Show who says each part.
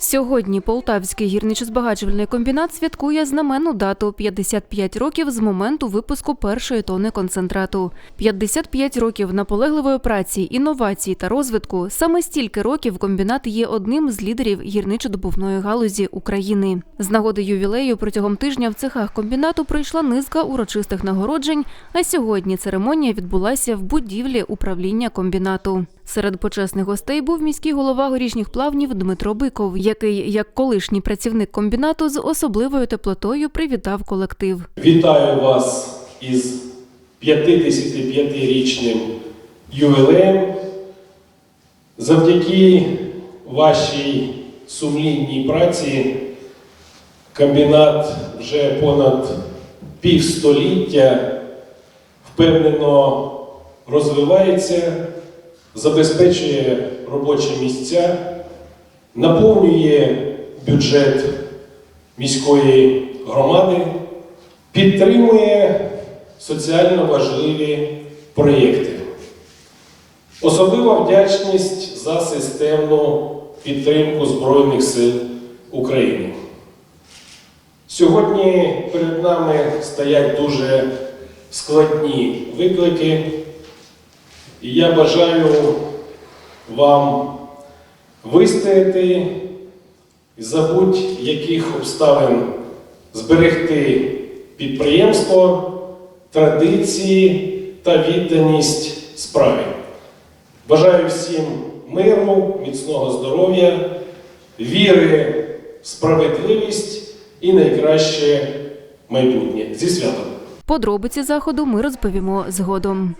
Speaker 1: Сьогодні Полтавський гірничо-збагачувальний комбінат святкує знаменну дату 55 років з моменту випуску першої тони концентрату. 55 років наполегливої праці, інновацій та розвитку. Саме стільки років комбінат є одним з лідерів гірничо-добувної галузі України. З нагоди ювілею протягом тижня в цехах комбінату пройшла низка урочистих нагороджень. А сьогодні церемонія відбулася в будівлі управління комбінату. Серед почесних гостей був міський голова горішніх плавнів Дмитро Биков, який, як колишній працівник комбінату, з особливою теплотою привітав колектив.
Speaker 2: Вітаю вас із 55-річним ювілеєм. Завдяки вашій сумлінній праці комбінат вже понад півстоліття впевнено розвивається, забезпечує робочі місця, наповнює бюджет міської громади, підтримує соціально важливі проєкти. Особлива вдячність за системну підтримку Збройних сил України. Сьогодні перед нами стоять дуже складні виклики, і я бажаю вам вистояти за будь-яких обставин зберегти підприємство, традиції та відданість справі. Бажаю всім миру, міцного здоров'я, віри в справедливість і найкраще майбутнє. Зі святом!
Speaker 1: Подробиці заходу ми розповімо згодом.